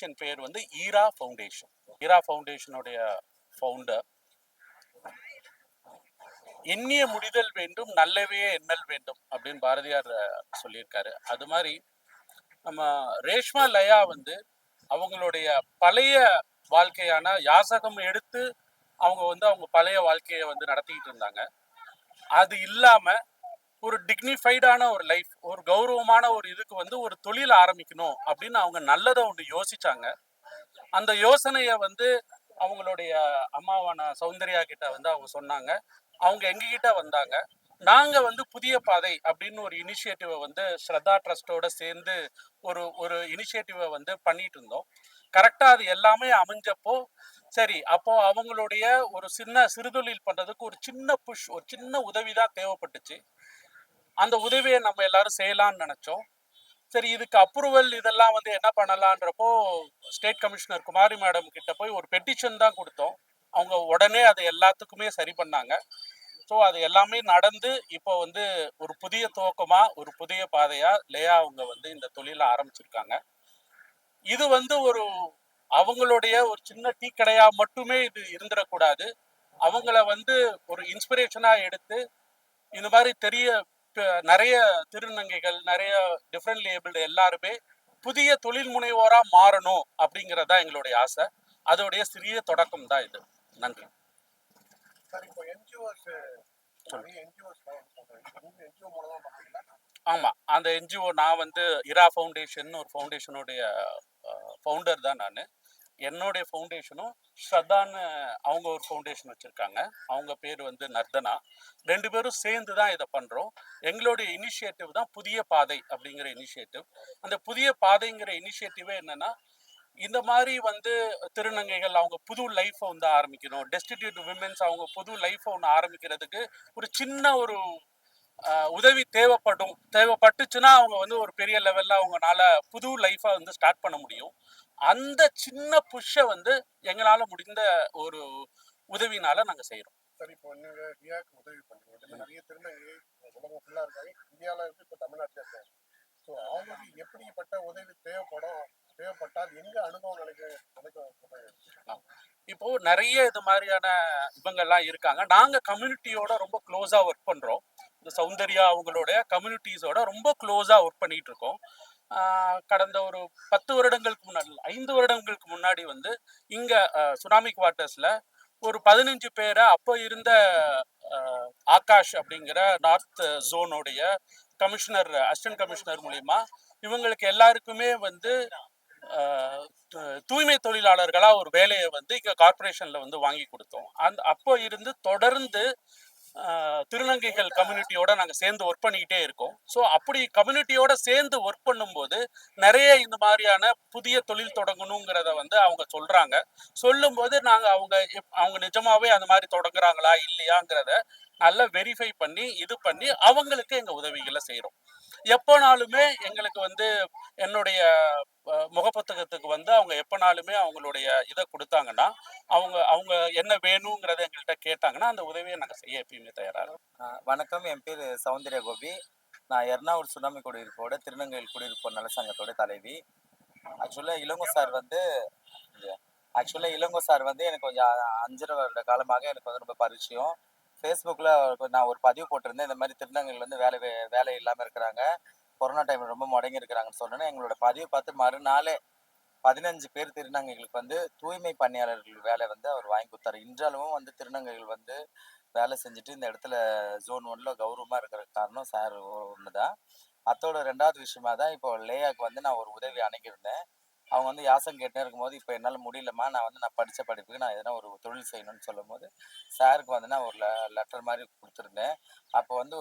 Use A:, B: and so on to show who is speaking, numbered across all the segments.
A: Foundation பேர் வந்து ஈரா foundation ஈரா ஃபவுண்டேஷனுடைய founder எண்ணிய முடிதல் வேண்டும் நல்லவே எண்ணல் வேண்டும் அப்படின்னு பாரதியார் சொல்லியிருக்காரு. அது மாதிரி நம்ம ரேஷ்மா லயா வந்து அவங்களுடைய பழைய வாழ்க்கையான யாசகம் எடுத்து அவங்க வந்து அவங்க பழைய வாழ்க்கையை வந்து நடத்திக்கிட்டு இருந்தாங்க. அது இல்லாம ஒரு டிக்னிஃபைடான ஒரு லைஃப் கௌரவமான ஒரு இதுக்கு வந்து ஒரு தொழில் ஆரம்பிக்கணும் அப்படின்னு அவங்க நல்லதை ஒன்று யோசிச்சாங்க. அந்த யோசனையை வந்து அவங்களுடைய அம்மாவான சௌந்தர்யா கிட்ட வந்து அவங்க சொன்னாங்க. அவங்க எங்ககிட்ட வந்தாங்க. நாங்க வந்து புதிய பாதை அப்படின்னு ஒரு இனிஷியேட்டிவை வந்து ஸ்ரத்தா ட்ரஸ்டோட சேர்ந்து ஒரு ஒரு இனிஷியேட்டிவை வந்து பண்ணிட்டு இருந்தோம். கரெக்டா அது எல்லாமே அமைஞ்சப்போ சரி அப்போ அவங்களுடைய ஒரு சின்ன சிறுதொழில் பண்றதுக்கு ஒரு சின்ன புஷ் ஒரு சின்ன உதவி தான் தேவைப்பட்டுச்சு. அந்த உதவியை நம்ம எல்லாரும் செய்யலாம்னு நினைச்சோம். சரி இதுக்கு அப்ரூவல் இதெல்லாம் வந்து என்ன பண்ணலான்றப்போ ஸ்டேட் கமிஷனர் குமாரி மேடம் கிட்ட போய் ஒரு பெட்டிஷன் தான் கொடுத்தோம். அவங்க உடனே அதை எல்லாத்துக்குமே சரி பண்ணாங்க. ஸோ அது எல்லாமே நடந்து இப்போ வந்து ஒரு புதிய துவக்கமாக ஒரு புதிய பாதையாக லேயா அவங்க வந்து இந்த தொழிலை ஆரம்பிச்சிருக்காங்க. இது வந்து ஒரு அவங்களுடைய ஒரு சின்ன டீ கடையாக மட்டுமே இது இருந்துடக்கூடாது. அவங்கள வந்து ஒரு இன்ஸ்பிரேஷனாக எடுத்து இந்த மாதிரி தெரிய நிறைய திருநங்கைகள் நிறைய டிஃப்ரெண்ட் லேபிள்டு எல்லாருமே புதிய தொழில் முனைவோரா மாறணும் அப்படிங்கறதா எங்களுடைய ஆசை. அதோடைய சிறிய தொடக்கம் தான் இது. நன்றி.
B: சார் இப்போ என்ஜிஓஸ் நிறைய என்ஜிஓஸ் என்ஜிஓ மூலமா பண்ணுறீங்களா
A: ஆமா. அந்த என்ஜிஓ நான் வந்து இரா ஃபவுண்டேஷன் ஒரு ஃபவுண்டேஷனுடைய ஃபவுண்டர் தான் நான். என்னுடைய ஃபவுண்டேஷனும் ஸ்ரத்தான்னு அவங்க ஒரு ஃபவுண்டேஷன் வச்சுருக்காங்க. அவங்க பேர் வந்து நர்தனா. ரெண்டு பேரும் சேர்ந்து தான் இதை பண்ணுறோம் எங்களுடைய இனிஷியேட்டிவ் தான் புதிய பாதை அப்படிங்கிற இனிஷியேட்டிவ் அந்த புதிய பாதைங்கிற இனிஷியேட்டிவே என்னென்னா இந்த மாதிரி வந்து திருநங்கைகள் அவங்க புது லைஃப்பை வந்து ஆரம்பிக்கணும். டெஸ்டிடியூட் விமென்ஸ் அவங்க புது லைஃப்பை ஒன்று ஆரம்பிக்கிறதுக்கு ஒரு சின்ன ஒரு உதவி தேவைப்படும். தேவைப்பட்டுச்சுன்னா அவங்க வந்து ஒரு பெரிய லெவலில் அவங்கனால புது லைஃப்பை வந்து ஸ்டார்ட் பண்ண முடியும். அந்த சின்ன புஷ்ஷை வந்து எங்களால முடிந்த ஒரு உதவினால நாங்க செய்றோம்.
B: சார் இப்போ நீங்க ரியாக்கு உதவி பண்றீங்க நிறைய திருநங்கை உலகம் ஃபுல்லா இருக்காங்க. இந்தியாவில் இருக்கு இப்போ தமிழ்நாட்டில் இருக்காங்க. ஸோ அவங்களுக்கு எப்படிப்பட்ட உதவி தேவைப்படும்? தேவைப்பட்டால் எங்க அனுபவம் நினைக்க
A: இப்போ நிறைய இது மாதிரியான இவங்கெல்லாம் இருக்காங்க. நாங்க கம்யூனிட்டியோட ரொம்ப க்ளோஸா ஒர்க் பண்றோம். இந்த சௌந்தர்யா அவங்களோட கம்யூனிட்டிஸோட ரொம்ப க்ளோஸா ஒர்க் பண்ணிட்டு இருக்கோம். கடந்த ஒரு பத்து வருடங்களுக்கு முன்னாடி ஐந்து வருடங்களுக்கு முன்னாடி வந்து இங்க சுனாமி குவார்ட்டர்ஸ்ல ஒரு பதினஞ்சு பேரை அப்போ இருந்த ஆகாஷ் அப்படிங்கிற நார்த் ஜோனுடைய கமிஷனர் அசிஸ்டன்ட் கமிஷனர் மூலியமா இவங்களுக்கு எல்லாருக்குமே வந்து தூய்மை தொழிலாளர்களாக ஒரு வேலையை வந்து இங்கே கார்ப்பரேஷன்ல வந்து வாங்கி கொடுத்தோம். அந்த அப்போ இருந்து தொடர்ந்து திருநங்கைகள் கம்யூனிட்டியோட நாங்க சேர்ந்து ஒர்க் பண்ணிக்கிட்டே இருக்கோம். ஸோ அப்படி கம்யூனிட்டியோட சேர்ந்து ஒர்க் பண்ணும்போது நிறைய இந்த மாதிரியான புதிய தொழில் தொடங்கணுங்கிறத வந்து அவங்க சொல்றாங்க. சொல்லும்போது நாங்க அவங்க எப்- அவங்க நிஜமாவே அந்த மாதிரி தொடங்குறாங்களா இல்லையாங்கிறத நல்லா வெரிஃபை பண்ணி இது பண்ணி அவங்களுக்கு எங்க உதவிகளை செய்கிறோம் எப்போனாலுமே எங்களுக்கு வந்து என்னுடைய முகப்புத்தகத்துக்கு வந்து அவங்க எப்போனாலுமே அவங்களுடைய இதை கொடுத்தாங்கன்னா அவங்க அவங்க என்ன வேணுங்கிறத எங்கள்கிட்ட கேட்டாங்கன்னா அந்த உதவியை நாங்கள் செய்ய எப்பயுமே தயாராக
C: வணக்கம். என் பேர் சௌந்தர்ய கோபி. நான் எர்ணாவூர் சுனாமி குடியிருப்போட திருநங்கையில் குடியிருப்போர் நலசங்கத்தோட தலைவி. ஆக்சுவலாக இளங்கோ சார் வந்து ஆக்சுவலாக இளங்கோ சார் வந்து எனக்கு கொஞ்சம் அஞ்சரை வருட காலமாக எனக்கு வந்து ரொம்ப பரிச்சயம். ஃபேஸ்புக்கில் நான் ஒரு பதிவு போட்டிருந்தேன். இந்த மாதிரி திருநங்கைகள் வந்து வேலை வேலை இல்லாமல் இருக்கிறாங்க. கொரோனா டைமில் ரொம்ப முடங்கி இருக்கிறாங்கன்னு சொன்னேன்னு எங்களோட பதிவு பார்த்து மறுநாளே பதினஞ்சு பேர் திருநங்கைகளுக்கு வந்து தூய்மை பணியாளர்கள் வேலை வந்து அவர் வாங்கி கொடுத்தாரு. இன்றளவும் வந்து திருநங்கைகள் வந்து வேலை செஞ்சுட்டு இந்த இடத்துல ஜோன் ஒன்ல கௌரவமா இருக்கிற காரணம் சார் ஒன்று தான் அத்தோட ரெண்டாவது விஷயமா தான் இப்போ லேயாக்கு வந்து நான் ஒரு உதவி அணுகியிருந்தேன் அவங்க வந்து யாசம் கேட்டே இருக்கும்போது இப்போ என்னால் முடியலம்மா நான் வந்து நான் படித்த படிப்புக்கு நான் எதனா ஒரு தொழில் செய்யணும்னு சொல்லும்போது சாருக்கு வந்து நான் ஒரு லெட்டர் மாதிரி கொடுத்துருந்தேன். அப்போ வந்து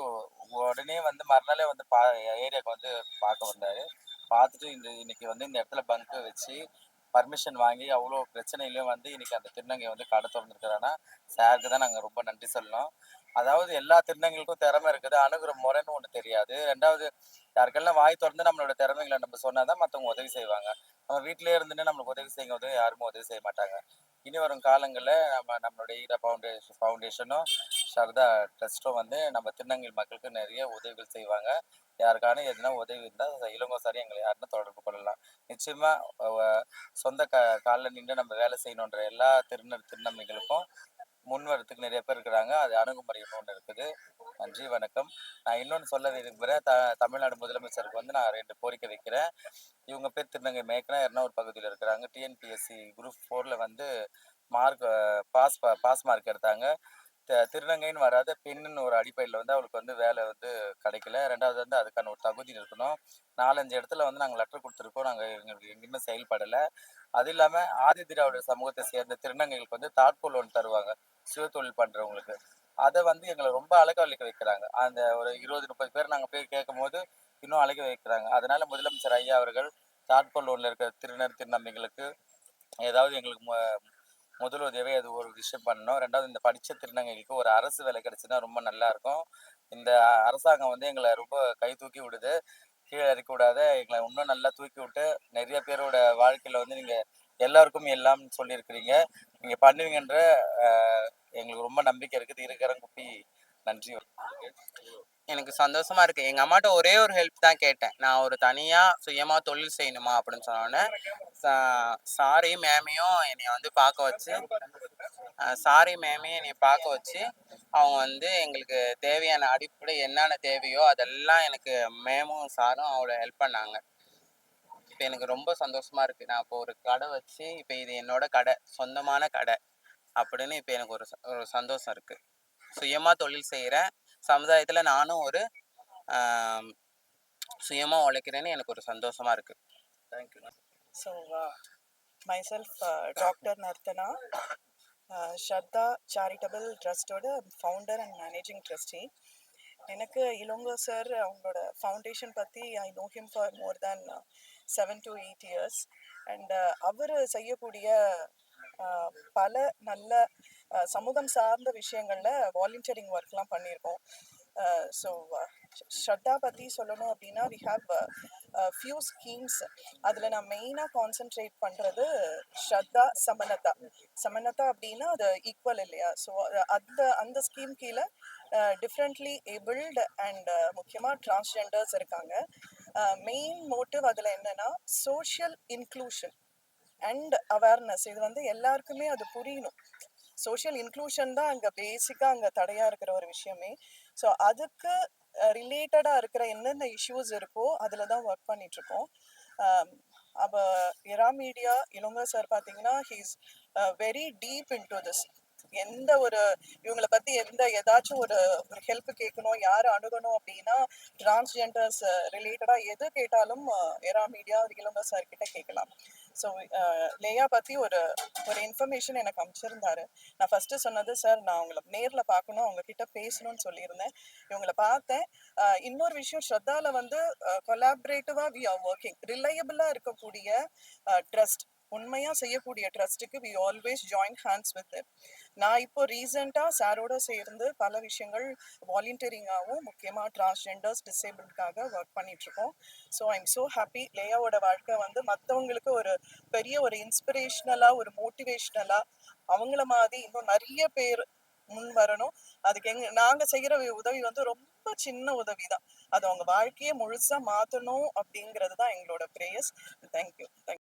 C: உடனே வந்து மறுநாளே வந்து பா ஏரியாவுக்கு வந்து பார்க்க வந்தார். பார்த்துட்டு இந்த இன்னைக்கு வந்து இந்த இடத்துல பங்கு வச்சு பர்மிஷன் வாங்கி அவ்வளோ பிரச்சனையிலையும் வந்து இன்னைக்கு அந்த திருநங்கை வந்து கடை திறந்துருக்கிறான்னா சாருக்கு தான் நாங்கள் ரொம்ப நன்றி சொல்லணும். அதாவது எல்லா திருநங்களுக்கும் திறமை இருக்குது. அணுகிற முறைன்னு ஒன்று தெரியாது. ரெண்டாவது யாருக்கெல்லாம் வாய் திறந்து நம்மளோட திறமைகளை நம்ம சொன்னாதான் மற்றவங்க உதவி செய்வாங்க. நம்ம வீட்டிலே இருந்துட்டு நம்மளுக்கு உதவி செய்யும் போது யாருமே உதவி செய்ய மாட்டாங்க. இனி வரும் காலங்களில் நம்ம நம்மளுடைய ஈரா ஃபவுண்டேஷன் ஃபவுண்டேஷனும் சரதா ட்ரஸ்ட்டும் வந்து நம்ம திருநங்கை மக்களுக்கு நிறைய உதவிகள் செய்வாங்க. யாருக்கான எதுனா உதவி இருந்தால் இளங்கோ சார் எங்களை யாருன்னா தொடர்பு கொள்ளலாம். நிச்சயமாக சொந்த க காலில் நின்று நம்ம வேலை செய்யணுன்ற எல்லா திருநர் திருநம்பிகளுக்கும் முன் வரத்துக்கு நிறைய பேர் இருக்கிறாங்க. அது அணுகுமுறை ஒன்று இருக்குது. நன்றி வணக்கம். நான் இன்னொன்று சொல்ல விரும்புகிறேன் த தமிழ்நாடு முதலமைச்சருக்கு வந்து நான் ரெண்டு கோரிக்கை வைக்கிறேன். இவங்க பேர் திருநங்கை மேக்கனா எர்ணாவூர் பகுதியில் இருக்கிறாங்க. டிஎன்பிஎஸ்சி குரூப் ஃபோரில் வந்து மார்க் பாஸ் பாஸ் மார்க் எடுத்தாங்க. திருநங்கைன்னு வராத பெண்ணுன்னு ஒரு அடிப்படையில் வந்து அவளுக்கு வந்து வேலை வந்து கிடைக்கல. ரெண்டாவது வந்து அதுக்கான ஒரு தகுதி இருக்கணும். நாலஞ்சு இடத்துல வந்து நாங்கள் லெட்டர் கொடுத்துருக்கோம். நாங்கள் எங்களுக்கு எங்கேயுமே செயல்படலை. அது இல்லாமல் ஆதி திராவிடர் சமூகத்தை சேர்ந்த திருநங்கைகளுக்கு வந்து தாட்கோ லோன் தருவாங்க. சுய தொழில் பண்ணுறவங்களுக்கு அதை வந்து எங்களை ரொம்ப அழக அழைக்க வைக்கிறாங்க. அந்த ஒரு இருபது முப்பது பேர் நாங்கள் போய் கேட்கும் போது இன்னும் அழக வைக்கிறாங்க. அதனால முதலமைச்சர் ஐயா அவர்கள் தாட்கோ லோனில் இருக்கிற திருநர் திருநம்பிகளுக்கு ஏதாவது எங்களுக்கு முதல் உதவி அது ஒரு விஷயம் பண்ணணும். ரெண்டாவது இந்த படித்த திருநங்கைகளுக்கு ஒரு அரசு வேலை கிடைச்சுன்னா ரொம்ப நல்லா இருக்கும் இந்த அரசாங்கம் வந்து எங்களை ரொம்ப கை தூக்கி விடுது. கீழே இறக்க விடாத எங்களை இன்னும் நல்லா தூக்கி விட்டு நிறைய பேரோட வாழ்க்கையில் வந்து நீங்கள் எல்லாருக்கும் எல்லாம் சொல்லியிருக்கிறீங்க. நீங்கள் பண்ணுவீங்கன்ற எங்களுக்கு ரொம்ப நம்பிக்கை இருக்குது. இருக்கிறேன் குப்பி நன்றி.
D: எனக்கு சந்தோஷமா இருக்கு. எங்க அம்மாட்ட ஒரே ஒரு ஹெல்ப் தான் கேட்டேன். நான் ஒரு தனியா சுயமா தொழில் செய்யணுமா அப்படின்னு சொன்னோடனே சாரி மேமையும் என்னைய வந்து பார்க்க வச்சு சாரி மேமையும் என்னை பார்க்க வச்சு அவங்க வந்து எங்களுக்கு தேவையான அடிப்படை என்னென்ன தேவையோ அதெல்லாம் எனக்கு மேமும் சாரும் அவளை ஹெல்ப் பண்ணாங்க. இப்போ எனக்கு ரொம்ப சந்தோஷமா இருக்கு. நான் இப்போ ஒரு கடை வச்சு இப்போ இது என்னோட கடை சொந்தமான கடை அப்படின்னு இப்போ எனக்கு ஒரு ச- ஒரு சந்தோஷம் இருக்கு. சுயமா தொழில் செய்கிறேன் சமுதாயத்தில் நானும் ஒரு சுயமாக உழைக்கிறேன்னு எனக்கு ஒரு சந்தோஷமாக இருக்குது
A: thank you
E: so uh, myself, uh, Dr. Nartana, uh, Shraddha founder and managing trustee எனக்கு இளங்கோ சார் அவங்களோட ஃபவுண்டேஷன் பற்றி I know him for more than seven to eight years and அவர் செய்யக்கூடிய uh, பல நல்ல சமூகம் சார்ந்த விஷயங்களில் வாலண்டியரிங் ஒர்க்லாம் பண்ணியிருக்கோம் ஸோ ஸ்ரத்தா பற்றி சொல்லணும் அப்படின்னா வி ஹாவ் ஃபியூ ஸ்கீம்ஸ் அதில் நான் மெயினாக கான்சென்ட்ரேட் பண்ணுறது ஸ்ரத்தா சமனதா சமனதா அப்படின்னா அது ஈக்குவல் இல்லையா? ஸோ அந்த அந்த ஸ்கீம் கீழே டிஃப்ரெண்ட்லி ஏபிள்டு அண்ட் முக்கியமாக டிரான்ஸ்ஜெண்டர்ஸ் இருக்காங்க. மெயின் மோட்டிவ் அதில் என்னென்னா சோஷியல் இன்க்ளூஷன் அண்ட் அவேர்னஸ் இது வந்து எல்லாருக்குமே அது புரியணும். சோஷியல் இன்க்ளூஷன் தான் அங்கே பேசிக்காக அங்கே தடையாக இருக்கிற ஒரு விஷயமே. ஸோ அதுக்கு ரிலேட்டடாக இருக்கிற என்னென்ன இஷ்யூஸ் இருக்கோ அதில் தான் ஒர்க் பண்ணிகிட்ருக்கோம் அப்போ எரா மீடியா இளங்க சார் பார்த்தீங்கன்னா he's very deep into this எந்த ஒரு இவங்களை பத்தி எந்த ஏதாச்சும் ஒரு ஒரு ஹெல்ப் கேட்கணும் யார் அணுகணும் அப்படின்னா டிரான்ஸ்ஜெண்டர்ஸ் ரிலேட்டடா எது கேட்டாலும் எரா மீடியா இளங்கோ சார் கிட்ட கேட்கலாம். ஸோ லேயா பத்தி ஒரு ஒரு இன்ஃபர்மேஷன் எனக்கு அமைச்சிருந்தாரு. நான் ஃபர்ஸ்ட் சொன்னது சார் நான் உங்களை நேரில் பார்க்கணும் அவங்க கிட்ட பேசணும்னு சொல்லியிருந்தேன். இவங்களை பார்த்தேன். இன்னொரு விஷயம் ஸ்ரத்தால வந்து கொலாபரேட்டிவா வி ஆர் ஒர்க்கிங் ரிலையபிளா இருக்கக்கூடிய ட்ரஸ்ட் உண்மையாக செய்யக்கூடிய ட்ரஸ்ட்டுக்கு we always join hands with நான் இப்போ ரீசெண்டாக சாரோட சேர்ந்து பல விஷயங்கள் வாலண்டியரிங்காகவும் முக்கியமாக டிரான்ஸ்ஜெண்டர்ஸ் டிசேபிள்காக ஒர்க் பண்ணிகிட்ருக்கோம் ஸோ ஐம் ஸோ ஹாப்பி லேயாவோட வாழ்க்கை வந்து மற்றவங்களுக்கு ஒரு பெரிய ஒரு இன்ஸ்பிரேஷ்னலாக ஒரு மோட்டிவேஷ்னலாக அவங்கள மாதிரி இன்னும் நிறைய பேர் முன் வரணும். அதுக்கு எங்க நாங்க செய்யற உதவி வந்து ரொம்ப சின்ன உதவி தான். அது அவங்க வாழ்க்கையை முழுசா மாத்தணும் அப்படிங்கிறது தான் எங்களோட ப்ரேயர்ஸ் தேங்க்யூ தேங்க்யூ